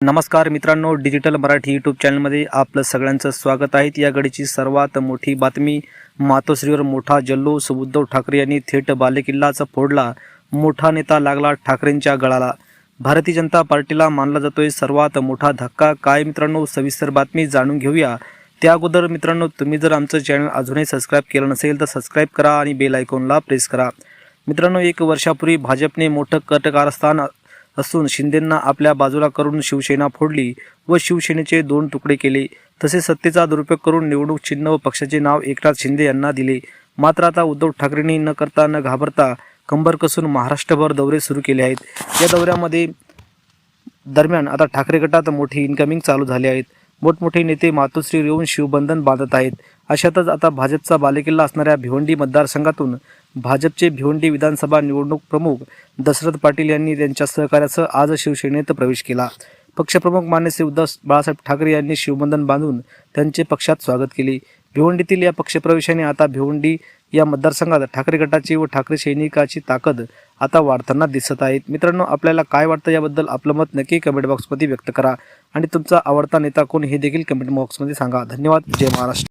नमस्कार मित्रांनो digital Marathi YouTube चॅनलमध्ये आपलं सगळ्यांचं स्वागत आहे. या घडीची सर्वात मोठी बातमी मातोश्रीवर मोठा जल्लोष उद्धव ठाकरे यांनी थेट बालेकिल्लाचा फोडला मोठा नेता लागला ठाकरेंच्या गळाला. भारतीय जनता पार्टीला मानला जातोय सर्वात मोठा धक्का. काय मित्रांनो सविस्तर बातमी जाणून घेऊया. त्या अगोदर मित्रांनो तुम्ही जर आमचं चॅनल अजूनही सबस्क्राईब केलं नसेल तर सबस्क्राईब करा आणि बेल आयकॉनला प्रेस करा. मित्रांनो एक वर्षापूर्वी भाजपने मोठं कट कारस्थान असून शिंदेंना आपल्या बाजूला करून शिवसेना फोडली व शिवसेनेचे दोन तुकडे केले. तसेच सत्तेचा दुरुपयोग करून निवडणूक चिन्ह व पक्षाचे नाव एकनाथ शिंदे यांना दिले. मात्र आता उद्धव ठाकरेंनी न करता न घाबरता कंबर कसून महाराष्ट्रभर दौरे सुरू केले आहेत. या दौऱ्यामध्ये दरम्यान आता ठाकरे गटात मोठी इन्कमिंग चालू झाली आहेत. मोठमोठे नेते मातोश्री येऊन शिवबंधन बांधत आहेत. अशातच आता भाजपचा बालेकिल्ला असणाऱ्या भिवंडी मतदारसंघातून भाजपचे भिवंडी विधानसभा निवडणूक प्रमुख दशरथ पाटील यांनी त्यांच्या सहकार्यासह आज शिवसेनेत प्रवेश केला. पक्षप्रमुख मान्य श्री उद्धव बाळासाहेब ठाकरे यांनी शिवबंधन बांधून त्यांचे पक्षात स्वागत केले. भिवंडीतील या पक्षप्रवेशाने आता भिवंडी या मतदारसंघात ठाकरे गटाची व ठाकरे सैनिकाची ताकद आता वाढताना दिसत आहेत मित्रांनो आपल्याला काय वाटतं याबद्दल आपलं मत नक्की कमेंट बॉक्समध्ये व्यक्त करा. आणि तुमचा आवडता नेता कोण हे देखील कमेंट बॉक्समध्ये सांगा. धन्यवाद. जय महाराष्ट्र.